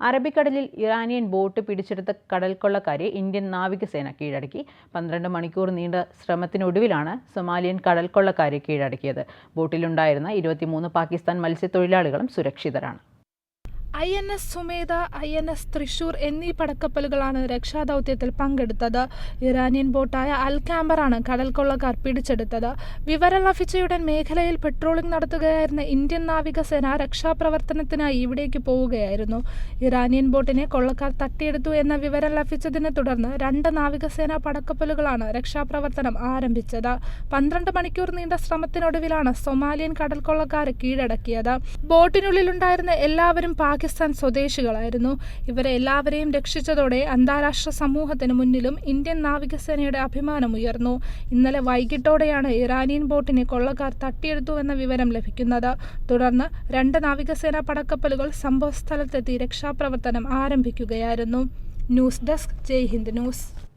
അറബിക്കടലിൽ Iranian boat പിടിച്ചെടുത്ത കടൽക്കൊള്ളക്കാരെ Indian നാവികസേന കീഴടക്കി. പന്ത്രണ്ട് മണിക്കൂർ നീണ്ട ശ്രമത്തിനൊടുവിലാണ് സൊമാലിയൻ കടൽക്കൊള്ളക്കാരെ കീഴടക്കിയത്. ബോട്ടിലുണ്ടായിരുന്ന ഇരുപത്തിമൂന്ന് പാകിസ്ഥാൻ മത്സ്യത്തൊഴിലാളികളും സുരക്ഷിതരാണ്. I N S Sumedha I N S Thrissur എന്നീ പടക്കപ്പലുകളാണ് രക്ഷാദൗത്യത്തിൽ പങ്കെടുത്തത്. ഇറാനിയൻ ബോട്ടായ അൽ ക്യാമ്പറാണ് കടൽക്കൊള്ളക്കാർ പിടിച്ചെടുത്തത്. വിവരം ലഭിച്ചയുടൻ മേഖലയിൽ പെട്രോളിംഗ് നടത്തുകയായിരുന്ന ഇന്ത്യൻ നാവികസേന രക്ഷാപ്രവർത്തനത്തിനായി ഇവിടേക്ക് പോവുകയായിരുന്നു. ഇറാനിയൻ ബോട്ടിനെ കൊള്ളക്കാർ തട്ടിയെടുത്തു എന്ന വിവരം ലഭിച്ചതിനെ തുടർന്ന് രണ്ട് നാവികസേന പടക്കപ്പലുകളാണ് രക്ഷാപ്രവർത്തനം ആരംഭിച്ചത്. പന്ത്രണ്ട് മണിക്കൂർ നീണ്ട ശ്രമത്തിനൊടുവിലാണ് സൊമാലിയൻ കടൽക്കൊള്ളക്കാരെ കീഴടക്കിയത്. ബോട്ടിനുള്ളിലുണ്ടായിരുന്ന എല്ലാവരും പാകിസ്ഥാൻ സ്വദേശികളായിരുന്നു. ഇവരെ എല്ലാവരെയും രക്ഷിച്ചതോടെ അന്താരാഷ്ട്ര സമൂഹത്തിന് മുന്നിലും ഇന്ത്യൻ നാവികസേനയുടെ അഭിമാനം ഉയർന്നു. ഇന്നലെ വൈകിട്ടോടെയാണ് ഇറാനിയൻ ബോട്ടിനെ കൊള്ളക്കാർ തട്ടിയെടുത്തുവെന്ന വിവരം ലഭിക്കുന്നത്. തുടർന്ന് രണ്ട് നാവികസേന പടക്കപ്പലുകൾ സംഭവസ്ഥലത്തെത്തി രക്ഷാപ്രവർത്തനം ആരംഭിക്കുകയായിരുന്നു. News desk Jai Hind news.